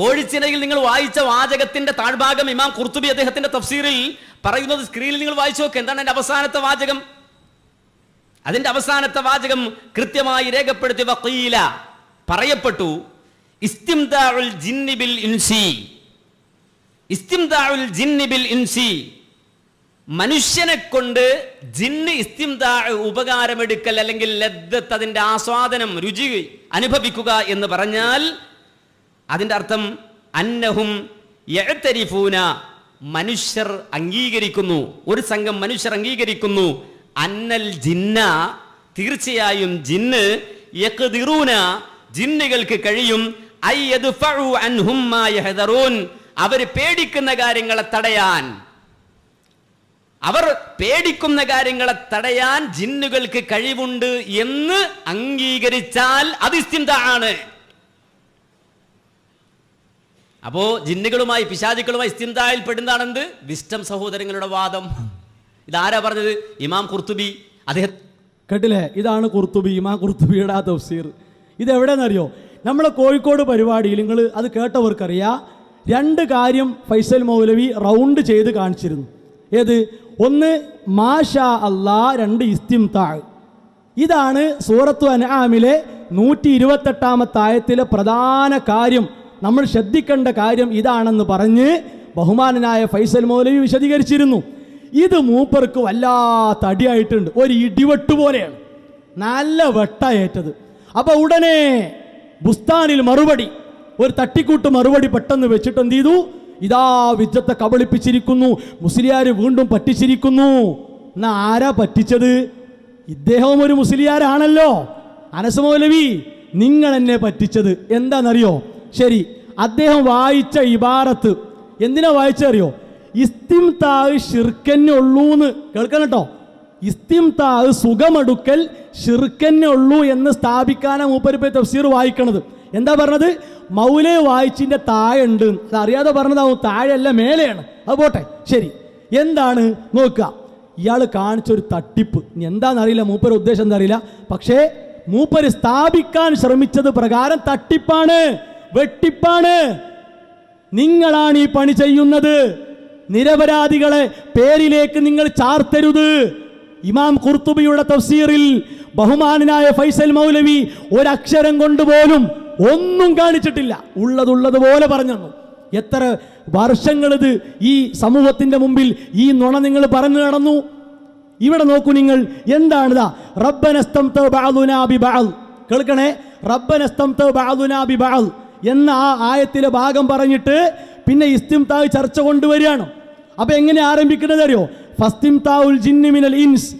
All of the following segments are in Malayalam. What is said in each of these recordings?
കോഴിച്ചിനയിൽ നിങ്ങൾ വായിച്ച വാചകത്തിന്റെ താഴ്ഭാഗം ഇമാം കുർത്തുബി അദ്ദേഹത്തിന്റെ തഫ്സീറിൽ പറയുന്നത് സ്ക്രീനിൽ നിങ്ങൾ വായിച്ചു നോക്ക്. എന്താണ് എന്റെ അവസാനത്തെ വാചകം? അതിന്റെ അവസാനത്തെ വാചകം കൃത്യമായി രേഖപ്പെടുത്തി വക്കീല പറയപ്പെട്ടു ഇൻസി. ഇൻസി. മനുഷ്യനെ കൊണ്ട് ജിന്ന് ഇസ്തിംതാ ഉപകാരമെടുക്കൽ അല്ലെങ്കിൽ ലദ്ദത്ത് അതിന്റെ ആസ്വാദനം രുചി അനുഭവിക്കുക എന്ന് പറഞ്ഞാൽ അതിന്റെ അർത്ഥം അന്നഹും യഅ്തരിഫൂന മനുഷ്യർ അംഗീകരിക്കുന്നു. ഒരു സംഘം മനുഷ്യർ അംഗീകരിക്കുന്നു. അന്നൽ ജിന്ന തീർച്ചയായും ജിന്ന് യക്തിറൂന ജിന്നുകൾക്ക് കഴിയും. അവർ പേടിക്കുന്ന കാര്യങ്ങളെ തടയാൻ. അവർ പേടിക്കുന്ന കാര്യങ്ങളെ തടയാൻ ജിന്നുകൾക്ക് കഴിവുണ്ട് എന്ന് അംഗീകരിച്ചാൽ അത് ഇസ്തിംത അപ്പോ ജിന്നുകളുമായി പിശാചുക്കളുമായി ഇസ്തിംതായിൽ പെടുന്നതാണെന്ത്? വിസ്റ്റം സഹോദരങ്ങളുടെ വാദം. ഇതാരാ പറഞ്ഞത്? ഇമാം കുർത്തുബി. അദ്ദേഹം കേട്ടില്ലേ? ഇതാണ് കുർത്തുബി ഇമാം കുർത്തുബിയുടെ ആ തഫ്സീർ. ഇത് എവിടെയെന്നറിയോ നമ്മളെ കോഴിക്കോട് പരിപാടിയിൽ നിങ്ങൾ അത് കേട്ടവർക്കറിയാം. രണ്ട് കാര്യം ഫൈസൽ മൗലവി റൗണ്ട് ചെയ്ത് കാണിച്ചിരുന്നു. ഏത്? ഒന്ന് മാഷാ അല്ലാ രണ്ട് ഇസ്തിംതാഴ് ഇതാണ് സൂറത്തു അനാമിലെ നൂറ്റി ഇരുപത്തെട്ടാമത്തായത്തിലെ പ്രധാന കാര്യം. നമ്മൾ ശ്രദ്ധിക്കേണ്ട കാര്യം ഇതാണെന്ന് പറഞ്ഞ് ബഹുമാനനായ ഫൈസൽ മൗലവി വിശദീകരിച്ചിരുന്നു. ഇത് മൂപ്പർക്ക് വല്ലാത്ത അടിയായിട്ടുണ്ട്. ഒരു ഇടിവെട്ട് പോലെയാണ്. നല്ല വെട്ടയേറ്റത് അപ്പോൾ ഉടനെ ബുസ്താനിൽ മറുപടി ഒരു തട്ടിക്കൂട്ട് മറുപടി പെട്ടെന്ന് വെച്ചിട്ട് എന്ത് ചെയ്തു? ഇതാ വിദ്യത്തെ കബളിപ്പിച്ചിരിക്കുന്നു. മുസ്ലിയാർ വീണ്ടും പറ്റിച്ചിരിക്കുന്നു. എന്നാ ആരാ പറ്റിച്ചത്? ഇദ്ദേഹവും ഒരു മുസ്ലിയാരാണല്ലോ. അനസ് മൗലവി നിങ്ങൾ എന്നെ പറ്റിച്ചത് എന്താണെന്നറിയോ? ശരി അദ്ദേഹം വായിച്ച ഇബാറത്ത്. എന്തിനാ വായിച്ചറിയോ? ഇസ്തിംതാവ് ഷിർക്കന്നെ ഉള്ളൂന്ന്. കേൾക്കണം കേട്ടോ. ഇസ്തിംതാവ് സുഖമെടുക്കൽ ഷിർക്കന്നെ ഉള്ളൂ എന്ന് സ്ഥാപിക്കാനാ മൂപ്പരിപ്പ തഫ്സീർ വായിക്കണത്. എന്താ പറഞ്ഞത്? മൗലെ വായിച്ചിന്റെ താഴെ ഉണ്ട് അറിയാതെ പറഞ്ഞതാവും താഴെയല്ല മേലെയാണ്. അത് പോട്ടെ. ശരി. എന്താണ്? നോക്കുക. ഇയാൾ കാണിച്ചൊരു തട്ടിപ്പ്. എന്താണെന്നറിയില്ല മൂപ്പര് ഉദ്ദേശം എന്താ അറിയില്ല. പക്ഷേ മൂപ്പര് സ്ഥാപിക്കാൻ ശ്രമിച്ചത് പ്രകാരം തട്ടിപ്പാണ്. വെട്ടിപ്പാണ്. നിങ്ങളാണ് ഈ പണി ചെയ്യുന്നത്. നിരപരാധികളെ പേരിലേക്ക് നിങ്ങൾ ചാർത്തരുത്. ഇമാം കുർത്തുബിയുടെ തഫ്സീറിൽ ബഹുമാനായ ഫൈസൽ മൗലവി ഒരക്ഷരം കൊണ്ടുപോലും ഒന്നും കാണിച്ചിട്ടില്ല. ഉള്ളതുള്ളതുപോലെ പറഞ്ഞു എത്ര വർഷങ്ങളിത് ഈ സമൂഹത്തിന്റെ മുമ്പിൽ ഈ നുണ നിങ്ങൾ പറഞ്ഞു നടന്നു? ഇവിടെ നോക്കൂ നിങ്ങൾ എന്താണിതാ? റബ്ബനസ്തം കേൾക്കണേ? റബ്ബനസ്തം ബഅദുനാ ബിബഅദ്. എന്ന ആ ആയത്തിലെ ഭാഗം പറഞ്ഞിട്ട് പിന്നെ ഇസ്തിംതാവ് ചർച്ച കൊണ്ടുവരികയാണ്. അപ്പൊ എങ്ങനെ ആരംഭിക്കുന്നത് അറിയോ? ഫസ്തിംതാവുൽ ജിന്നി മിനൽ ഇൻസ്.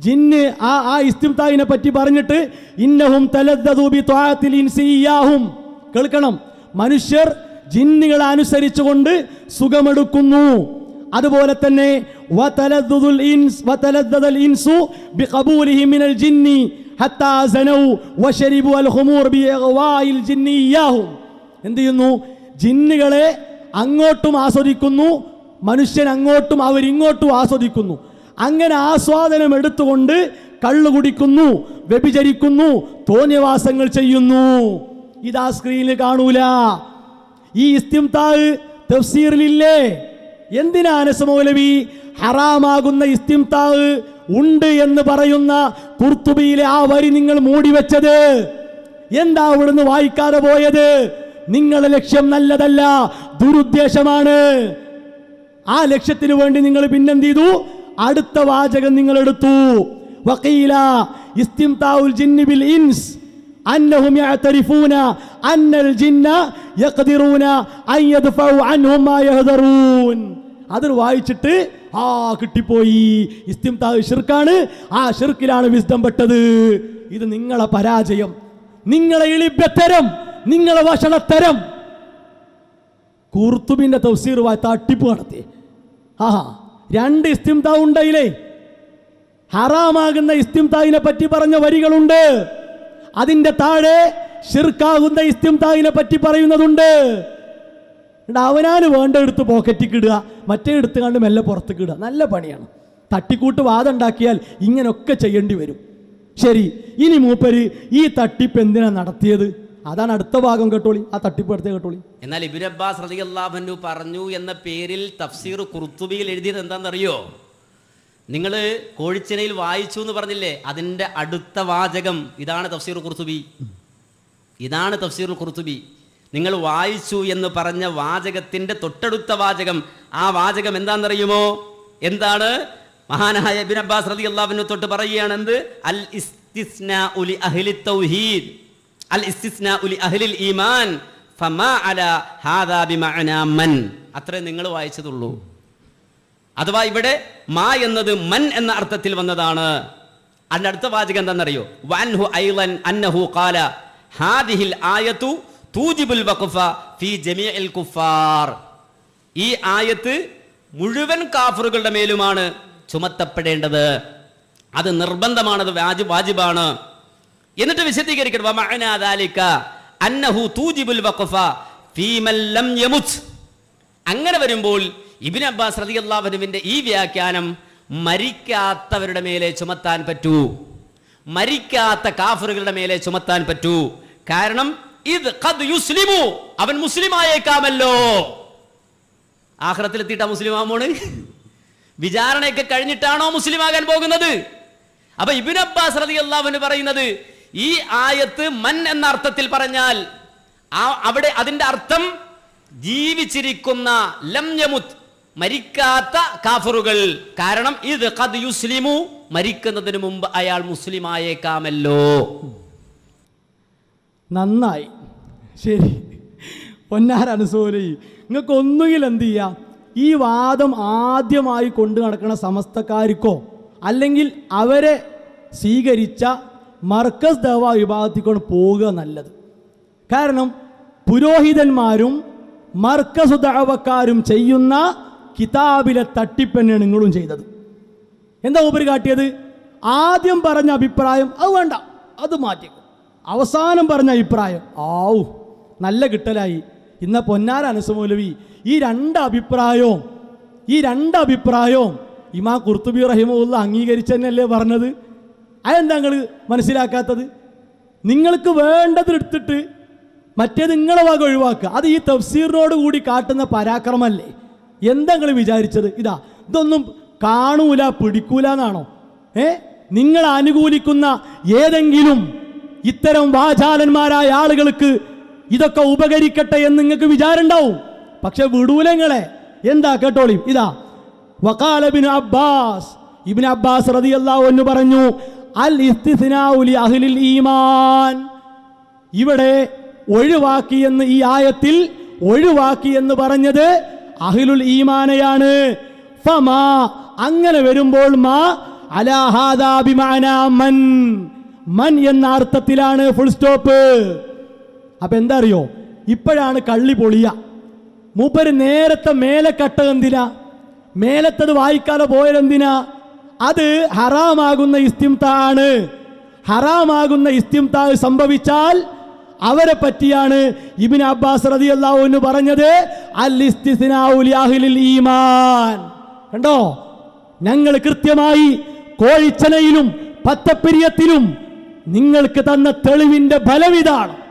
ജിന്ന് ആ ആ ഇസ്തിംതാവിനെ പറ്റി പറഞ്ഞിട്ട് ഇന്നഹും തലദ്ദദു ബി ഇൻസിയാഹും ഇൻസി കേൾക്കണം. മനുഷ്യർ ജിന്നുകളെ അനുസരിച്ചുകൊണ്ട് സുഖമെടുക്കുന്നു. അതുപോലെ തന്നെ വതലദ്ദുൽ ഇൻസ് ഇൻസു ബിഖബൂലിഹി മിനൽ ജിന്നി. ഹത്താ സനൗ വശരിബു അൽ ഖുമൂർ ബിഇഗ്വാഇൽ ജിന്നി ഇയ്യാഹും എന്ത് ചെയ്യുന്നു? ജിന്നുകളെ അങ്ങോട്ടും ആസ്വദിക്കുന്നു മനുഷ്യൻ അങ്ങോട്ടും അവരിങ്ങോട്ടും ആസ്വദിക്കുന്നു. അങ്ങനെ ആസ്വാദനം എടുത്തുകൊണ്ട് കള്ളു കുടിക്കുന്നു വ്യഭിചരിക്കുന്നു തോന്നിയവാസങ്ങൾ ചെയ്യുന്നു. ഇതാ സ്ക്രീനിൽ കാണൂല. ഈ ഇസ്തിംതാവ് തഫ്സീറിലില്ലേ? എന്തിനാ അനസ് മൗലവി? ഹറാമാകുന്ന ഇസ്തിംതാവ് ഉണ്ട് എന്ന് പറയുന്ന കുർത്തുബിയിലെ ആ വരി നിങ്ങൾ മൂടി മൂടിവെച്ചത് എന്താ അവിടുന്ന് വായിക്കാതെ പോയത്? നിങ്ങളുടെ ലക്ഷ്യം നല്ലതല്ല ദുരുദ്ദേശമാണ്. ആ ലക്ഷ്യത്തിന് വേണ്ടി നിങ്ങൾ പിന്നെന്ത് ചെയ്തു അടുത്ത വാചകം നിങ്ങൾ എടുത്തു. വക്കീല ഇസ്തിംതാഉൽ ജിന്നി ബിൽ ഇൻസ് ജിന്ന യഖ്ദിറൂന വായിച്ചിട്ട് ആ കിട്ടിപ്പോയി ഇസ്തിംതാ ആ ഷിർക്കിലാണ് വിസ്ഡം പെട്ടത്. ഇത് നിങ്ങളെ പരാജയം. നിങ്ങളെ എളിപ്പത്തരം നിങ്ങളെ വഷളത്തരം. കൂർത്തുബിന്റെ തഫ്സീർ തട്ടിപ്പ് നടത്തി. ആഹാ രണ്ട് ഇസ്തിംതാവ് ഉണ്ടായില്ലേ ഹറാമാകുന്ന ഇസ്തിംതാവിനെ പറ്റി പറഞ്ഞ വരികളുണ്ട്. അതിന്റെ താഴെ ഷിർക്കാകുന്ന ഇസ്തിംതാവിനെ പറ്റി പറയുന്നതുണ്ട്. എന്നിട്ട് അവനാന് വേണ്ട എടുത്ത് പോക്കറ്റിക്ക് ഇടുക. മറ്റേ എടുത്ത് കണ്ട് മെല്ലെ പുറത്തേക്ക് ഇടുക. നല്ല പണിയാണ്. തട്ടിക്കൂട്ട് വാദം ഉണ്ടാക്കിയാൽ ഇങ്ങനൊക്കെ ചെയ്യേണ്ടി വരും. ശരി ഇനി മൂപ്പര് ഈ തട്ടിപ്പ് എന്തിനാ നടത്തിയത്? അതാണ് അടുത്ത ഭാഗം കേട്ടോളി. ആ തട്ടിപ്പ് അടുത്ത കേട്ടോളി. എന്നാൽ ഇബിൻ അബ്ബാസ് റതി അള്ളാഹു പറഞ്ഞു എന്ന പേരിൽ തഫ്സീർ കുർത്തുബിയിൽ എഴുതിയത് എന്താണെന്നറിയോ? നിങ്ങൾ കോഴിച്ചിനയിൽ വായിച്ചു എന്ന് പറഞ്ഞില്ലേ? അതിന്റെ അടുത്ത വാചകം. ഇതാണ് തഫ്സീർ കുർത്തുബി ഇതാണ് തഫ്സീർ കുർത്തുബി നിങ്ങൾ വായിച്ചു എന്ന് പറഞ്ഞ വാചകത്തിന്റെ തൊട്ടടുത്ത വാചകം. ആ വാചകം എന്താണെന്നറിയുമോ? എന്താണ്? മഹാനായ ബിൻ അബ്ബാസ് റതി അള്ളാഹുവിനെ തൊട്ട് പറയുകയാണ് എന്ത്? അൽ ഇസ്തിസ്ന ഉലി അഹ്ലി തൗഹീദ്. അൽ ഇസ്തിസ്ന ഉലി അഹ്ലിൽ ഈമാൻ. ഫമാ അല ഹാദാ ബിമഅനാ മൻ. അത്രേ നിങ്ങൾ വായിച്ചതുള്ളൂ. അഥവാ ഇവിടെ മാ എന്നത് മൻ എന്ന അർത്ഥത്തിൽ വന്നതാണ്. അതിന്റെ അടുത്ത വാചകം എന്താണെന്നറിയോ? വൻഹു ഐലൻ അന്നഹു ഖാല. ഹാദിഹിൽ ആയത്തു തൂജിബുൽ വഖഫ ഫീ ജമീഇൽ കുഫാർ. ഈ ആയത്ത് മുഴുവൻ കാഫറുകളുടെ മേലുമാണ് ചുമത്തപ്പെടേണ്ടത്. അത് നിർബന്ധമാണ് അത് വാജി- വാജിബാണ്. എന്നിട്ട് വിശദീകരിക്കണം അങ്ങനെ വരുമ്പോൾ ഇബിൻ അബ്ബാസ് റളിയല്ലാഹുവിന്റെ ഈ വ്യാഖ്യാനം മരിക്കാത്തവരുടെ മേലെ ചുമത്താൻ പറ്റൂ. മരിക്കാത്ത കാഫറുകളുടെ മേലെ ചുമത്താൻ പറ്റൂ. കാരണം ഇത് യുസ്ലിമു. അവൻ മുസ്ലിമായേക്കാമല്ലോ. ആയേക്കാമല്ലോ ആഖിറത്തിലെത്തിയിട്ടാ മുസ്ലിം ആമോണ് വിചാരണയൊക്കെ കഴിഞ്ഞിട്ടാണോ മുസ്ലിം ആകാൻ പോകുന്നത്? അപ്പൊ ഇബിൻ അബ്ബാസ് റളിയല്ലാഹു പറയുന്നത് ഈ ആയത്ത് മൻ എന്ന അർത്ഥത്തിൽ പറഞ്ഞാൽ അവിടെ അതിന്റെ അർത്ഥം ജീവിച്ചിരിക്കുന്ന ലം യമുത് മരിക്കാത്ത കാഫറുകൾ. കാരണം ഇത് കത് യുസ്ലിമു മരിക്കുന്നതിന് മുമ്പ് അയാൾ മുസ്ലിമായേക്കാമല്ലോ. നന്നായി. ശരി. പൊന്നാരാണ് പൊന്നാരനുസോലി നിങ്ങൾക്ക് ഒന്നുകിൽ എന്ത് ചെയ്യാം? ഈ വാദം ആദ്യമായി കൊണ്ടു നടക്കുന്ന സമസ്തക്കാർക്കോ അല്ലെങ്കിൽ അവരെ സ്വീകരിച്ച മർക്കസ് ദവ വിഭാഗത്തിക്കൊണ്ട് പോവുക നല്ലത്. കാരണം പുരോഹിതന്മാരും മർക്കസ് ദവക്കാരും ചെയ്യുന്ന കിതാബിലെ തട്ടിപ്പന്നെയാണ് നിങ്ങളും ചെയ്തത്. എന്താ ഉപരി കാട്ടിയത്? ആദ്യം പറഞ്ഞ അഭിപ്രായം അത് വേണ്ട അത് മാറ്റി അവസാനം പറഞ്ഞ അഭിപ്രായം ആവു നല്ല കിട്ടലായി. ഇന്ന പൊന്നാര അനുസമൂലവി ഈ രണ്ട് അഭിപ്രായവും ഈ രണ്ട് അഭിപ്രായവും ഇമാ കുർത്തുബി റഹിമുള്ള അംഗീകരിച്ചെന്നല്ലേ പറഞ്ഞത്? അതെന്താ നിങ്ങൾ മനസ്സിലാക്കാത്തത്? നിങ്ങൾക്ക് വേണ്ടതെടുത്തിട്ട് മറ്റേത് നിങ്ങളെ വക ഒഴിവാക്കുക. അത് ഈ തഫ്സീറിനോട് കൂടി കാട്ടുന്ന പരാക്രമല്ലേ എന്താ നിങ്ങൾ വിചാരിച്ചത്? ഇതാ ഇതൊന്നും കാണൂല പിടിക്കൂല എന്നാണോ? ഏ? നിങ്ങൾ അനുകൂലിക്കുന്ന ഏതെങ്കിലും ഇത്തരം വാചാലന്മാരായ ആളുകൾക്ക് ഇതൊക്കെ ഉപകരിക്കട്ടെ എന്ന് നിങ്ങൾക്ക് വിചാരമുണ്ടാവും. പക്ഷെ വിടൂലങ്ങളെ എന്താ കേട്ടോളി? ഇതാ. വക്കാല ബിൻ അബ്ബാസ് ഇബിൻ അബ്ബാസ് റതി എന്ന് പറഞ്ഞു അൽ ഇസ്തിസ്നാഉ ലി അഹ്ലിൽ ഈമാൻ. ഇവിടെ ഒഴിവാക്കി എന്ന് ഈ ആയത്തിൽ ഒഴിവാക്കി എന്ന് പറഞ്ഞത് അഹിലുൽ ഈമാനയാണ്. ഫമാ അങ്ങനെ വരുമ്പോൾ മാ അലാഹാദാഭിമാന മൻ. മൻ എന്ന അർത്ഥത്തിലാണ് ഫുൾ സ്റ്റോപ്പ് അപ്പൊ എന്താ അറിയോ ഇപ്പോഴാണ് കള്ളി പൊളിയ. മൂപ്പര് നേരത്തെ മേലെ കട്ട എന്തിനാ? മേലത്തത് വായിക്കാതെ പോയതെന്തിനാ അത് ഹറാമാകുന്ന ഇസ്തിംതാണ്. ഹറാമാകുന്ന ഇസ്തിംതാ സംഭവിച്ചാൽ അവരെ പറ്റിയാണ് ഇബിൻ അബ്ബാസ് റതി അൻഹു പറഞ്ഞത് ഈമാൻ. കണ്ടോ? ഞങ്ങൾ കൃത്യമായി കോഴിച്ചനയിലും പത്തപ്പിരിയത്തിലും നിങ്ങൾക്ക് തന്ന തെളിവിന്റെ ഫലം ഇതാണ്.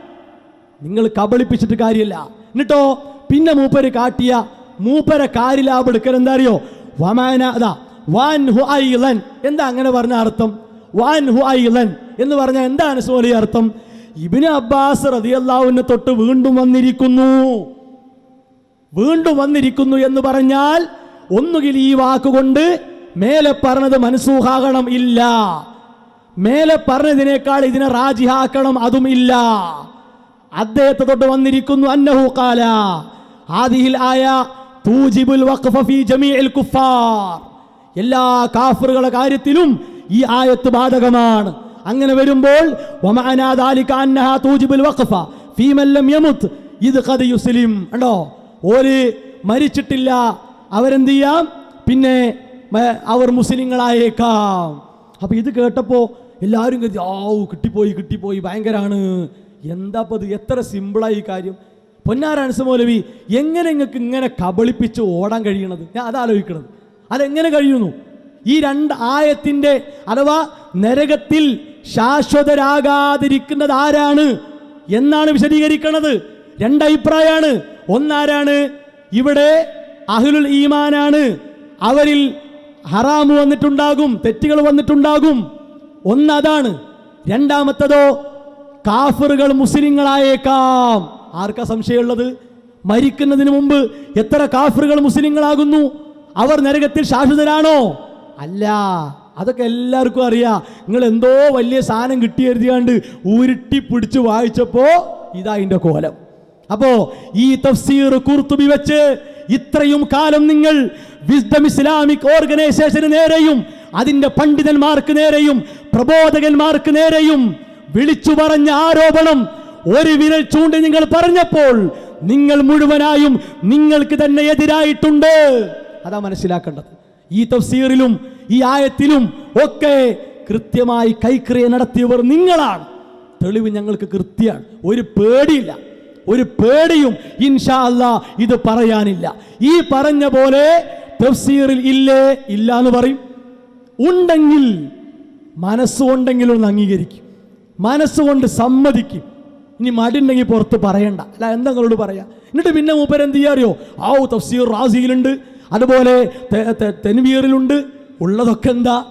നിങ്ങൾ കബളിപ്പിച്ചിട്ട് കാര്യമില്ല. എന്നിട്ടോ പിന്നെ മൂപ്പര് കാട്ടിയ മൂപ്പര കാരിലാബ് എടുക്കൽ എന്താ അറിയോ വമാന അതാ ഹു ഐലൻ. എന്താ അങ്ങനെ പറഞ്ഞ അർത്ഥം? വാൻ ഹു ഐലൻ എന്ന് പറഞ്ഞാൽ എന്താണ് സോലി അർത്ഥം? ഇബിന് അബ്ബാസ് റതിയല്ലാവിനെ തൊട്ട് വീണ്ടും വന്നിരിക്കുന്നു. വീണ്ടും വന്നിരിക്കുന്നു എന്ന് പറഞ്ഞാൽ ഒന്നുകിൽ ഈ വാക്കുകൊണ്ട് മേലെ പറഞ്ഞത് മനസ്സൂഹാകണം ഇല്ല. മേലെ പറഞ്ഞതിനേക്കാൾ ഇതിനെ റാജിഹാക്കണം അതും ഇല്ല. അദ്ദേഹത്തെ തൊട്ട് വന്നിരിക്കുന്നു അന്നഹു കാല. ആദിഹിൽ ആയ തൂജിബുൽ ഫീ ജമീഇൽ കുഫാർ. എല്ലാ കാഫറുകളുടെ കാര്യത്തിലും ഈ ആയത്ത് ബാധകമാണ്. അങ്ങനെ വരുമ്പോൾ തൂജിബുൽ വഖഫ ഫീ മൻ ലം യമുത്. ഇത് കഥ യുസ്ലിം. കണ്ടോ? ഓര് മരിച്ചിട്ടില്ല. അവരെന്ത് ചെയ്യാം? പിന്നെ അവർ മുസ്ലിങ്ങളായേക്കാം. അപ്പൊ ഇത് കേട്ടപ്പോ എല്ലാവരും കരുതി ആവു കിട്ടിപ്പോയി കിട്ടിപ്പോയി ഭയങ്കരാണ്. എന്താ ഇത്? എത്ര സിമ്പിളായി ഈ കാര്യം. പൊന്നാരാൻസ് മൗലവി എങ്ങനെ നിങ്ങൾക്ക് ഇങ്ങനെ കബളിപ്പിച്ച് ഓടാൻ കഴിയണത്? ഞാൻ അതാലോചിക്കണത്. അതെങ്ങനെ കഴിയുന്നു? ഈ രണ്ട് ആയത്തിന്റെ അഥവാ നരകത്തിൽ ശാശ്വതരാകാതിരിക്കുന്നത് ആരാണ് എന്നാണ് വിശദീകരിക്കണത്. രണ്ടഭിപ്രായമാണ് ഒന്നാരാണ്? ഇവിടെ അഹ്ലുൽ ഈമാനാണ്. അവരിൽ ഹറാമ് വന്നിട്ടുണ്ടാകും തെറ്റുകൾ വന്നിട്ടുണ്ടാകും. ഒന്നതാണ് രണ്ടാമത്തതോ കാഫറുകൾ മുസ്ലിങ്ങളായേക്കാം. ആർക്കാ സംശയമുള്ളത്? മരിക്കുന്നതിന് മുമ്പ് എത്ര കാഫറുകൾ മുസ്ലിങ്ങളാകുന്നു? അവർ നരകത്തിൽ ശാശ്വതരാണോ? അല്ല. അതൊക്കെ എല്ലാവർക്കും അറിയാം. നിങ്ങൾ എന്തോ വലിയ സാധനം കിട്ടിയെഴുതിയാണ്ട് ഉരുട്ടി പിടിച്ച് വായിച്ചപ്പോ ഇതാ ഇതിന്റെ കോലം. അപ്പോ ഈ തഫ്സീർ കുർത്തുബി വെച്ച് ഇത്രയും കാലം നിങ്ങൾ വിസ്ഡം ഇസ്ലാമിക് ഓർഗനൈസേഷന് നേരെയും അതിന്റെ പണ്ഡിതന്മാർക്ക് നേരെയും പ്രബോധകന്മാർക്ക് നേരെയും വിളിച്ചു പറഞ്ഞ ആരോപണം ഒരു വിരൽ ചൂണ്ടി നിങ്ങൾ പറഞ്ഞപ്പോൾ നിങ്ങൾ മുഴുവനായും നിങ്ങൾക്ക് തന്നെ എതിരായിട്ടുണ്ട്. അതാ മനസ്സിലാക്കേണ്ടത്. ഈ തഫ്സീറിലും ഈ ആയത്തിലും ഒക്കെ കൃത്യമായി കൈക്രിയ നടത്തിയവർ നിങ്ങളാണ്. തെളിവ് ഞങ്ങൾക്ക് കൃത്യമാണ്. ഒരു പേടിയില്ല. ഒരു പേടിയും ഇൻഷാ അല്ലാ ഇത് പറയാനില്ല. ഈ പറഞ്ഞ പോലെ തഫ്സീറിൽ ഇല്ലേ ഇല്ല എന്ന് പറയും. ഉണ്ടെങ്കിൽ മനസ്സുണ്ടെങ്കിൽ ഒന്ന് അംഗീകരിക്കും. മനസ്സുകൊണ്ട് സമ്മതിക്കും. ഇനി മടിണ്ടെങ്കിൽ പുറത്ത് പറയണ്ട. അല്ല എന്താ നിങ്ങളോട് പറയാ? എന്നിട്ട് പിന്നെ മൂപ്പരെന്ത് ചെയ്യാറിയോ ആ തഫ്സീർ റാസിയിലുണ്ട്. അതുപോലെ തെൻവീറിലുണ്ട്. ഉള്ളതൊക്കെ എന്താ?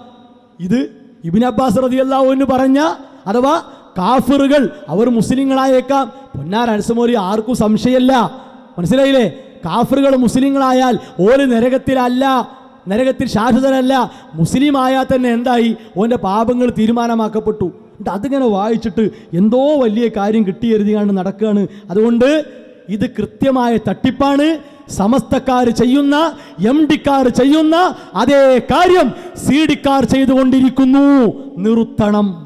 ഇത് ഇബിൻ അബ്ബാസ് എന്ന് പറഞ്ഞ അഥവാ കാഫിറുകൾ അവർ മുസ്ലിങ്ങളായേക്കാം. പൊന്നാർ അനസമോരി ആർക്കും സംശയമല്ല മനസ്സിലായില്ലേ? കാഫിറുകൾ മുസ്ലിങ്ങളായാൽ ഓര് നരകത്തിലല്ല നരകത്തിൽ ശാശ്വതരല്ല. മുസ്ലിം ആയാൽ തന്നെ എന്തായി? ഓന്റെ പാപങ്ങൾ തീരുമാനമാക്കപ്പെട്ടു. എന്നിട്ട് അതിങ്ങനെ വായിച്ചിട്ട് എന്തോ വലിയ കാര്യം കിട്ടിയെഴുതിയാണ് നടക്കുകയാണ് അതുകൊണ്ട് ഇത് കൃത്യമായ തട്ടിപ്പാണ്. സമസ്തക്കാർ ചെയ്യുന്ന എം ഡിക്കാർ ചെയ്യുന്ന അതേ കാര്യം സി ഡിക്കാർ ചെയ്തുകൊണ്ടിരിക്കുന്നു. നിർത്തണം.